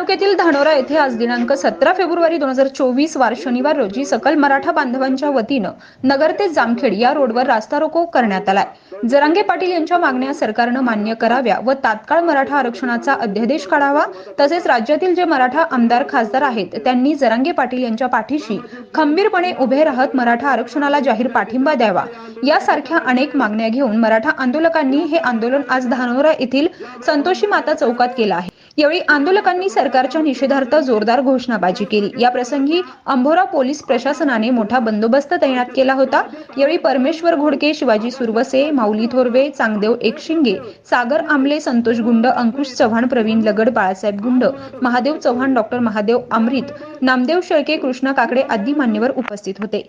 तालुक्यातील धानोरा येथे आज दिनांक सतरा फेब्रुवारी दोन हजार चोवीस वार शनिवार रोजी सकल मराठा बांधवांच्या वतीनं नगर ते जामखेड या रोडवर रास्ता रोको करण्यात आलाय. जरांगे पाटील यांच्या मागण्या सरकारनं मान्य कराव्या व तात्काळ मराठा आरक्षणाचा अध्यादेश काढावा तसेच राज्यातील जे मराठा आमदार खासदार आहेत त्यांनी जरांगे पाटील यांच्या पाठीशी खंबीरपणे उभे राहत मराठा आरक्षणाला जाहीर पाठिंबा द्यावा. यासारख्या अनेक मागण्या घेऊन मराठा आंदोलकांनी हे आंदोलन आज धानोरा येथील संतोषी माता चौकात केलं आहे. यावेळी आंदोलकांनी सरकार सरकारच्या निषेधार्थ जोरदार घोषणाबाजी केली. या प्रसंगी अंभोरा पोलीस प्रशासनाने मोठा बंदोबस्त तैनात केला होता. यावेळी परमेश्वर घोडके शिवाजी सुरवसे माऊली थोरवे चांगदेव एकशिंगे सागर आमले संतोष गुंड अंकुश चव्हाण प्रवीण लगड बाळासाहेब गुंड महादेव चव्हाण डॉक्टर महादेव अमृत नामदेव शेळके कृष्णा काकडे आदी मान्यवर उपस्थित होते.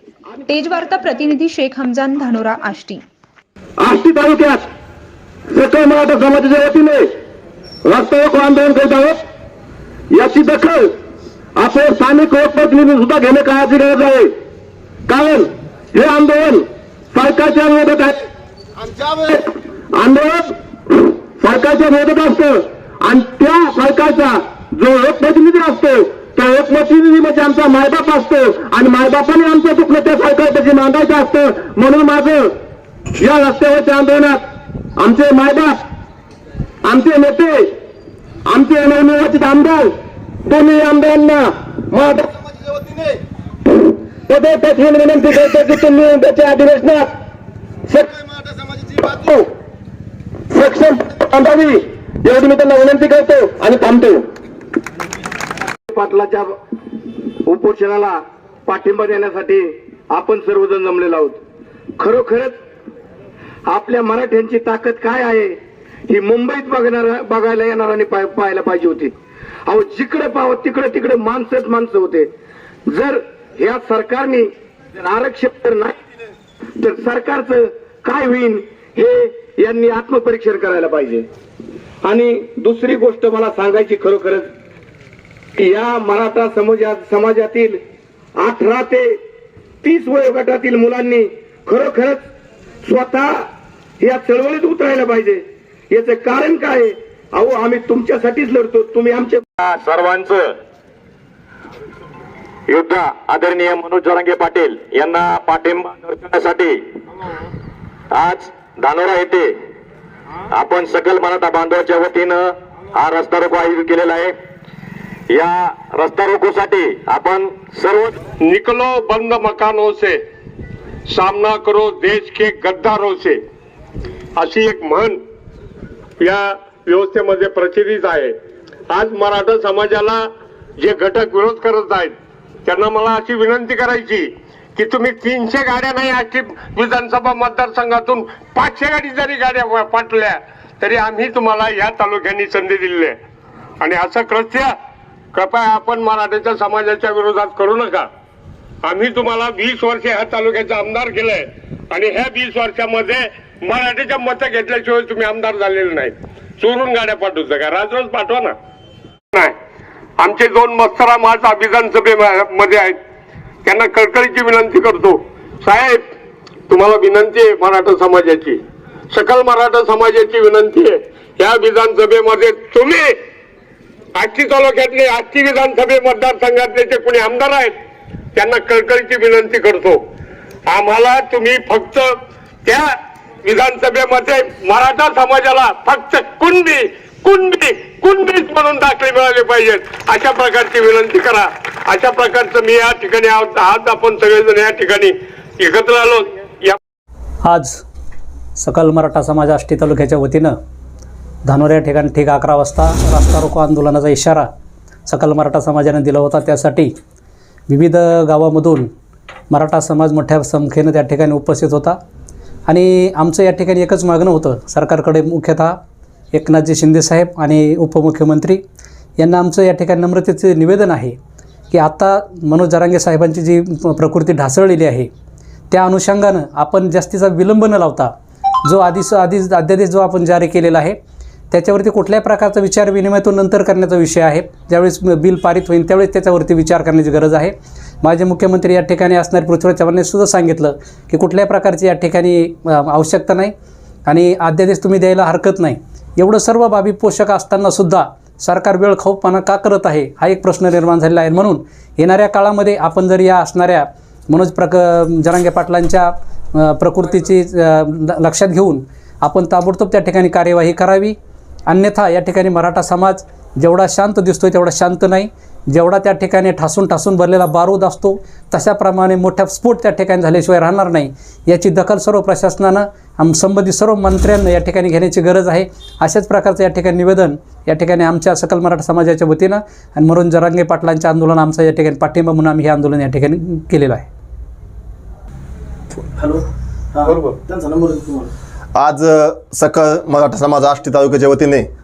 तेजवार्ता प्रतिनिधी शेख हमजान धानोरा आष्टी. आष्टी तालुक्यात मराठा समाजाच्या वतीने रस्ता आंदोलन करीत आहोत. याची दखल आपले स्थानिक लोकप्रतिनिधी सुद्धा घेणे काळाची गरज आहे. कारण हे आंदोलन सरकारच्या विरोधात आहे. आंदोलन सरकारच्या विरोधात असतं. आणि त्या सरकारचा जो लोकप्रतिनिधी असतो त्या लोकप्रतिनिधी म्हणजे आमचा मायबाप असतो. आणि मायबापाने आमचं दुखलं त्या सरकारपाशी मांडायचं असतं म्हणून माझं या रस्त्यावरच्या आंदोलनात आमचे मायबाप आमचे नेते आमचे नवनिर्वाचित आमदार तुम्ही आमदारांना माझ्या समाजाच्या वतीने विनंती करतो की तुम्ही त्याच्या अधिवेशनात हो. सक्षम थांबावी एवढी मी त्यांना विनंती करतो आणि थांबतो. पाटलाच्या उपोषणाला पाठिंबा देण्यासाठी आपण सर्वजण जमलेलो आहोत. खरोखरच आपल्या मराठ्यांची ताकद काय आहे ही मुंबईत बघणार बघायला येणाऱ्यांनी आणि पाहायला पाहिजे होती. अहो जिकडे पाहावं तिकडे तिकडे माणसंच माणसं होते. जर या सरकारने आरक्षण जर नाही तर सरकारचं काय होईल हे यांनी आत्मपरीक्षण करायला पाहिजे. आणि दुसरी गोष्ट मला सांगायची खरोखरच या मराठा समाजा समाजातील अठरा ते तीस वयोगटातील मुलांनी खरोखरच स्वतः या चळवळीत उतरायला पाहिजे. याचं कारण काय अहो आम्ही तुमच्यासाठीच लढतो तुम्ही आमचे सर्वांचं युद्ध आदरणीय मनोज जरांगे पाटील यांना पाठिंबा दर्शवण्यासाठी आज धानोरा येथे आपण सकल मराठा बांधवाच्या वतीनं हा रस्ता रोको आयोजित केलेला आहे. या रस्ता रोकोसाठी आपण सर्व निकलो बंद मकानो से सामना करो देश के गद्दारो से. अशी एक म्हण या व्यवस्थेमध्ये प्रचलित आहे. आज मराठा समाजाला जे घटक विरोध करत आहेत त्यांना मला अशी विनंती करायची की तुम्ही तीनशे गाड्या नाही आजची विधानसभा मतदारसंघातून पाचशे गाडी जरी गाड्या पाठल्या तरी आम्ही तुम्हाला या तालुक्यांनी संधी दिली आहे. आणि असं कृत्य कृपया आपण मराठ्याच्या समाजाच्या विरोधात करू नका. आम्ही तुम्हाला वीस वर्ष ह्या तालुक्याचा आमदार केलंय आणि ह्या वीस वर्षामध्ये मराठीच्या मतं घेतल्याशिवाय तुम्ही आमदार झालेले नाही चोरून गाड्या पाठवता का राजरोज पाठवा ना. नाही. आमचे दोन मस्तरा माझा विधानसभेमध्ये आहेत. त्यांना कळकळीची विनंती करतो. साहेब तुम्हाला विनंती आहे मराठा समाजाची. सकल मराठा समाजाची विनंती आहे. या विधानसभेमध्ये तुम्ही आष्टी तालुक्यातले आष्टी विधानसभे मतदारसंघातले जे कोणी आमदार आहेत त्यांना कळकळीची विनंती करतो. आम्हाला तुम्ही फक्त त्या विधानसभेमध्ये मराठा समाजाला फक्त कुंडी कुंडी कुंडीच म्हणून दाखले मिळाले पाहिजेत. अशा प्रकारची विनंती करा. अशा प्रकारचं मी या ठिकाणी आज आपण सगळेजण या ठिकाणी एकत्र आलो. या आज सकल मराठा समाज आष्टी तालुक्याच्या वतीनं धानोर या ठिकाणी ठीक अकरा वाजता रास्ता रोको आंदोलनाचा इशारा सकल मराठा समाजाने दिला होता. त्यासाठी विविध गावामधून मराठा समाज मोठ्या संख्येनं त्या ठिकाणी उपस्थित होता. आणि आमचं या ठिकाणी एकच मागणं होतं. सरकारकडे मुख्यतः एकनाथजी शिंदेसाहेब आणि उपमुख्यमंत्री यांना आमचं या ठिकाणी नम्रतेचे निवेदन आहे की आता मनोज जरांगे साहेबांची जी प्रकृती ढासळलेली आहे त्या अनुषंगानं आपण जास्तीचा विलंब न लावता जो आधीच आधी अध्यादेश जो आपण जारी केलेला आहे त्याच्यावरती कुठल्याही प्रकारचा विचार विनिमय तो नंतर करण्याचा विषय आहे. ज्यावेळेस बिल पारित होईल त्यावेळेस त्याच्यावरती विचार करण्याची गरज आहे. माझे मुख्यमंत्री या ठिकाणी असणारे पृथ्वीराज चव्हाणांनी सुद्धा सांगितलं की कुठल्याही प्रकारची या ठिकाणी आवश्यकता नाही आणि अध्यादेश तुम्ही द्यायला हरकत नाही. एवढं सर्व बाबी पोषक असताना सुद्धा सरकार वेळ खाऊपणा का करत आहे हा एक प्रश्न निर्माण झालेला आहे. म्हणून येणाऱ्या काळामध्ये आपण जर या असणाऱ्या मनोज प्रक जरांगे पाटलांच्या प्रकृतीची ल- लक्षात घेऊन आपण ताबडतोब त्या ठिकाणी कार्यवाही करावी. अन्यथा या ठिकाणी मराठा समाज जेवढा शांत दिसतोय तेवढा शांत नाही. जेवढा त्या ठिकाणी ठासून ठासून भरलेला बारूद असतो तशाप्रमाणे मोठ्या स्फोट त्या ठिकाणी झाल्याशिवाय राहणार नाही. याची दखल सर्व प्रशासनानं आम संबंधित सर्व मंत्र्यांना या ठिकाणी घेण्याची गरज आहे. अशाच प्रकारचं या ठिकाणी निवेदन या ठिकाणी आमच्या सकल मराठा समाजाच्या वतीनं आणि मरून जरांगे पाटलांच्या आंदोलन आमचं या ठिकाणी पाठिंबा म्हणून आम्ही हे आंदोलन या ठिकाणी केलेलं आहे. आज अ, सकाळ मराठा समाज आष्टी तालुक्याच्या वतीने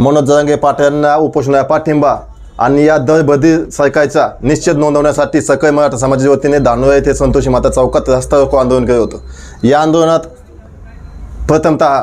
मनोज जरांगे पाट्यांना उपोषणाला पाठिंबा आणि या दरबदी सरकारचा निश्चित नोंदवण्यासाठी सकळ मराठा समाजाच्या वतीने धानोरा येथे संतोषी माता चौकात रस्ता रोको आंदोलन केलं होतं. या आंदोलनात प्रथमतः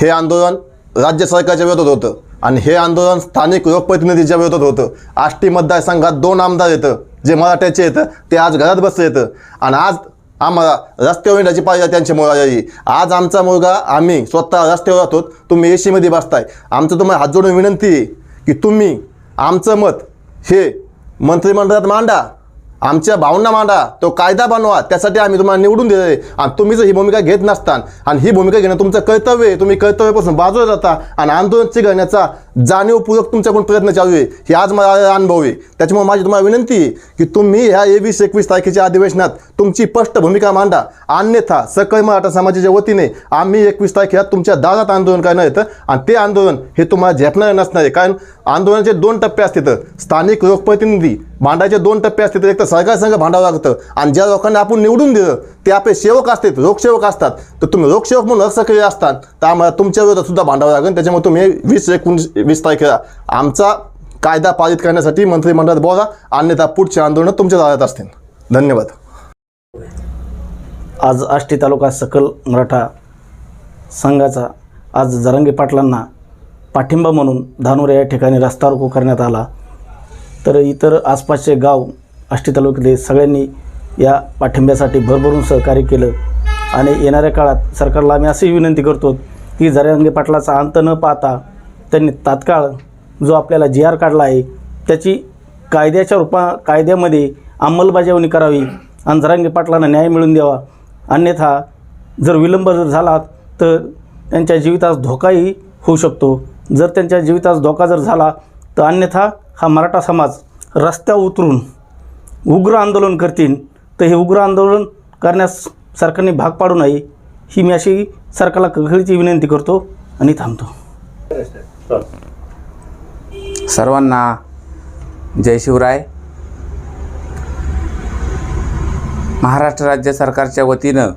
हे आंदोलन राज्य सरकारच्या विरोधात होतं आणि हे आंदोलन स्थानिक लोकप्रतिनिधीच्या विरोधात होतं. आष्टी मतदारसंघात दोन आमदार येतं जे मराठ्याचे येतं ते आज घरात बसले येतं. आणि आज आम्हाला रस्त्यावर येण्याची पाहिजे त्यांच्या मुलगा आज आमचा मुलगा आम्ही स्वतः रस्त्यावर राहतो. तुम्ही ए सीमध्ये बसताय. आमचं तुम्हाला हात जोडून विनंती आहे की तुम्ही आमचं मत हे मंत्रिमंडळात मांडा. आमच्या भावना मांडा तो कायदा बनवा त्यासाठी आम्ही तुम्हाला निवडून दिले आणि तुम्ही जर ही भूमिका घेत नसतान. आणि ही भूमिका घेणं तुमचं कर्तव्य आहे. तुम्ही कर्तव्यापासून बाजूला जाता आणि आंदोलन करण्याचा जाणीवपूर्वक तुमच्याकडून प्रयत्न चालू आहे. हे आज मला अनुभव आहे. त्याच्यामुळे माझी तुम्हाला विनंती आहे की तुम्ही ह्या एवीस एकवीस तारखेच्या अधिवेशनात तुमची स्पष्ट भूमिका मांडा. अन्यथा सकळ मराठा समाजाच्या वतीने आम्ही एकवीस तारखेला तुमच्या दारात आंदोलन करणार येतं आणि ते आंदोलन हे तुम्हाला झेपणार नसणार आहे. कारण आंदोलनाचे दोन टप्पे असतात. स्थानिक लोकप्रतिनिधी भांडायचे दोन टप्पे असतात. एक तर सरकार संघ भांडावं लागतं. आणि ज्या लोकांना आपण निवडून दिलं ते आपले सेवक असतात लोकसेवक असतात. तर तुम्ही लोकसेवक म्हणून असक्रिय असतात. तर आम्हाला तुमच्या विरोधात सुद्धा भांडावं लागेल. त्याच्यामुळे तुम्ही वीस एकोणीस वीस तारखेला आमचा कायदा पारित करण्यासाठी मंत्रिमंडळात बोला. अन्यथा पुढचे आंदोलन तुमच्या दारात असतील. धन्यवाद. आज आष्टी तालुका सकल मराठा संघाचा आज जरंगी पाटलांना पाठिंबा म्हणून धानोरे या ठिकाणी रस्ता रोको करण्यात आला. तर इतर आसपासचे गाव आष्टी तालुक्यातले सगळ्यांनी या पाठिंब्यासाठी भरभरून सहकार्य केलं. आणि येणाऱ्या काळात सरकारला आम्ही अशी विनंती करतो की जरांगे पाटलाचा अंत न पाहता त्यांनी तात्काळ जो आपल्याला जी आर काढला आहे त्याची कायद्याच्या रूपा कायद्यामध्ये अंमलबजावणी करावी आणि जरांगे पाटलांना न्याय मिळून द्यावा. अन्यथा जर विलंब जर झाला तर त्यांच्या जीवितास धोकाही होऊ शकतो. जर त्यांच्या जीवितास धोका जर झाला तर अन्यथा हा मराठा समाज रस्त्यावर उतरून उग्र आंदोलन करतील. तर हे उग्र आंदोलन करण्यास सरकारने भाग पाडू नये ही मी अशी सरकारला कळकळीची विनंती करतो आणि थांबतो. सर्वांना जय शिवराय. महाराष्ट्र राज्य सरकारच्या वतीनं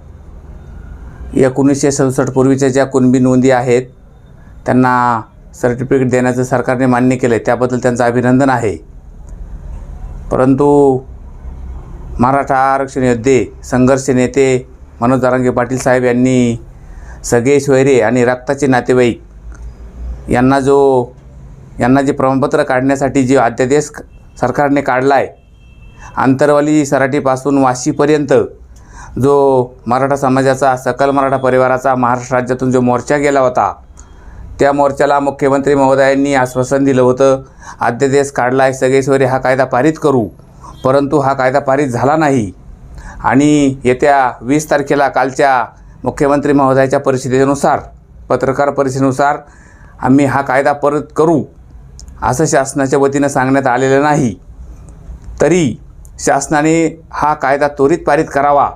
एकोणीसशे सदुसष्ट पूर्वीच्या ज्या कुणबी नोंदी आहेत त्यांना सर्टिफिकेट देण्याचं सरकारने मान्य केलं आहे त्याबद्दल त्यांचं अभिनंदन आहे. परंतु मराठा आरक्षण योद्धे संघर्ष नेते मनोज दारांगे पाटील साहेब यांनी सगळे सोयरे आणि रक्ताचे नातेवाईक यांना जो यांना जे प्रमाणपत्र काढण्यासाठी जे अध्यादेश सरकारने काढला आहे आंतरवाली सराटीपासून वाशीपर्यंत जो मराठा समाजाचा सकल मराठा परिवाराचा महाराष्ट्र राज्यातून जो मोर्चा गेला होता त्या मोर्चाला मुख्यमंत्री महोदयांनी आश्वासन दिलं होतं अध्यादेश काढला आहे सगळेश्वरी हा कायदा पारित करू. परंतु हा कायदा पारित झाला नाही. आणि येत्या वीस तारखेला कालच्या मुख्यमंत्री महोदयाच्या परिषदेनुसार पत्रकार परिषदेनुसार आम्ही हा कायदा परत करू असं शासनाच्या वतीनं सांगण्यात आलेलं नाही. तरी शासनाने हा कायदा त्वरित पारित करावा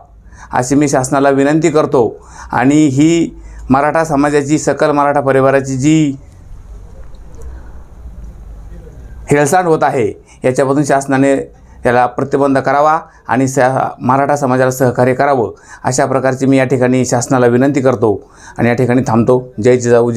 अशी मी शासनाला विनंती करतो. आणि ही मराठा समाजाची सकल मराठा परिवाराची जी हेळसांड होत आहे याच्यापासून शासनाने त्याला प्रतिबंध करावा आणि स मराठा समाजाला सहकार्य करावं. अशा प्रकारची मी या ठिकाणी शासनाला विनंती करतो आणि या ठिकाणी थांबतो. जय जिजाऊ जय